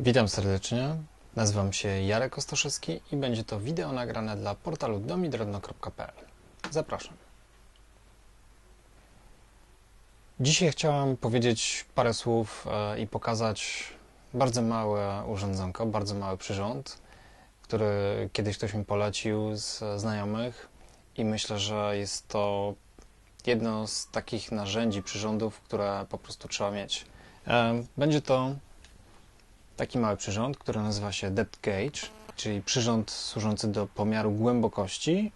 Witam serdecznie. Nazywam się Jarek Ostoszewski i będzie to wideo nagrane dla portalu domidrewno.pl. Zapraszam. Dzisiaj chciałem powiedzieć parę słów e, i pokazać bardzo małe urządzonko, bardzo mały przyrząd, który kiedyś ktoś mi polecił z znajomych i myślę, że jest to jedno z takich narzędzi, przyrządów, które po prostu trzeba mieć. E, Będzie to taki mały przyrząd, który nazywa się depth gauge, czyli przyrząd służący do pomiaru głębokości.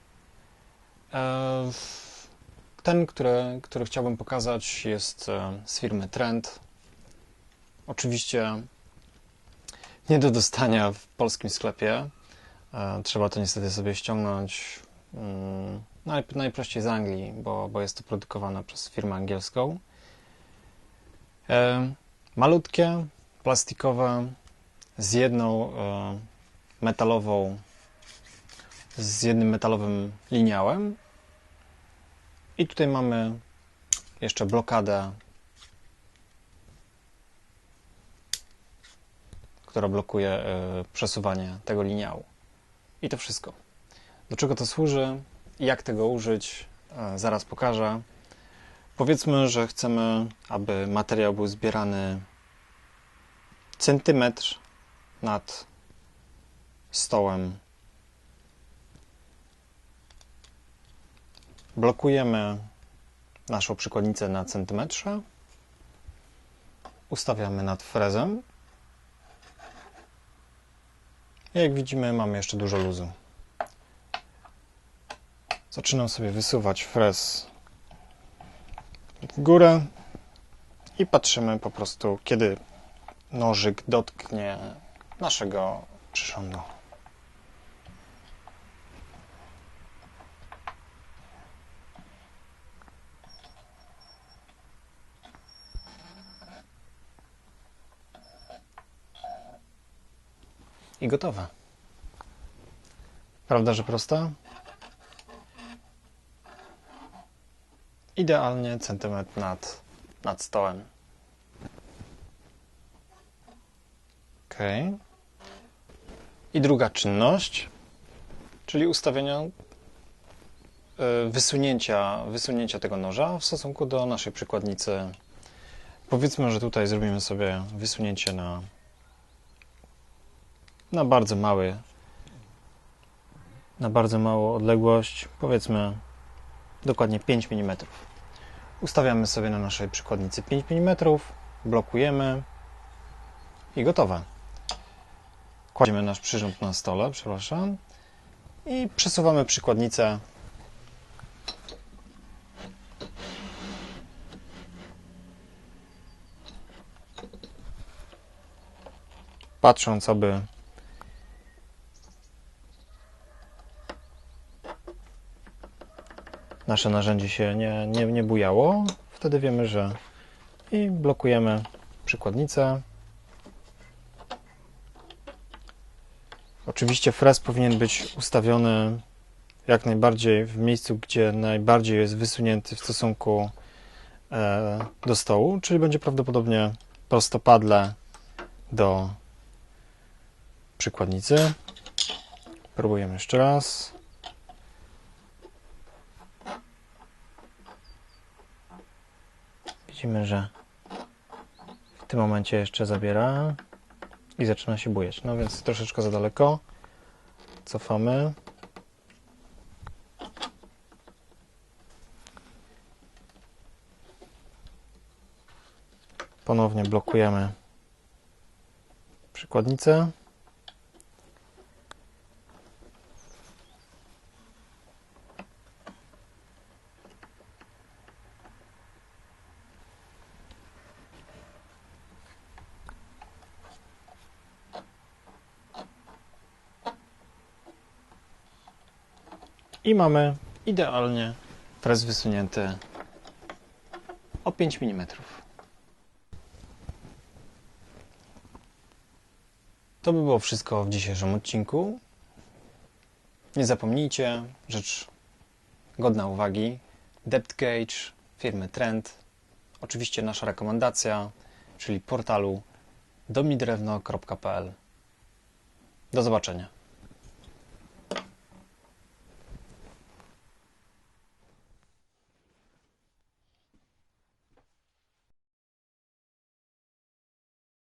E, Ten, który, który chciałbym pokazać, jest e, z firmy Trend. Oczywiście nie do dostania w polskim sklepie. E, Trzeba to niestety sobie ściągnąć mm, naj- najprościej z Anglii, bo, bo jest to produkowane przez firmę angielską. Malutkie, plastikowe, z jedną e, metalową, z jednym metalowym liniałem. I tutaj mamy jeszcze blokadę, która blokuje e, przesuwanie tego liniału. I to wszystko. Do czego to służy jak tego użyć, e, zaraz pokażę. Powiedzmy, że chcemy, aby materiał był zbierany centymetr nad stołem. Blokujemy naszą przykładnicę na centymetrze. Ustawiamy nad frezem. Jak widzimy, mamy jeszcze dużo luzu. Zaczynam sobie wysuwać frez w górę i patrzymy po prostu, kiedy nożyk dotknie naszego przyrządu. I gotowe. Prawda, że prosta? Idealnie centymetr nad, nad stołem. I druga czynność, czyli ustawienia e, wysunięcia, wysunięcia tego noża w stosunku do naszej przykładnicy. Powiedzmy, że tutaj zrobimy sobie wysunięcie na, na bardzo mały na bardzo małą odległość, powiedzmy dokładnie 5 mm. Ustawiamy sobie na naszej przykładnicy 5 mm, blokujemy i gotowe. Kładziemy nasz przyrząd na stole, przepraszam, i przesuwamy przykładnicę patrząc, aby nasze narzędzie się nie, nie, nie bujało. Wtedy wiemy, że i blokujemy przykładnicę. Oczywiście frez powinien być ustawiony jak najbardziej w miejscu, gdzie najbardziej jest wysunięty w stosunku e, do stołu, czyli będzie prawdopodobnie prostopadle do przykładnicy. Próbujemy jeszcze raz. Widzimy, że w tym momencie jeszcze zabiera i zaczyna się bujać. No więc troszeczkę za daleko. Cofamy. Ponownie blokujemy przykładnicę. I mamy idealnie frez wysunięty o 5 mm. To by było wszystko w dzisiejszym odcinku. Nie zapomnijcie, rzecz godna uwagi, depth gauge firmy Trend. Oczywiście nasza rekomendacja, czyli portalu domidrewno.pl. Do zobaczenia.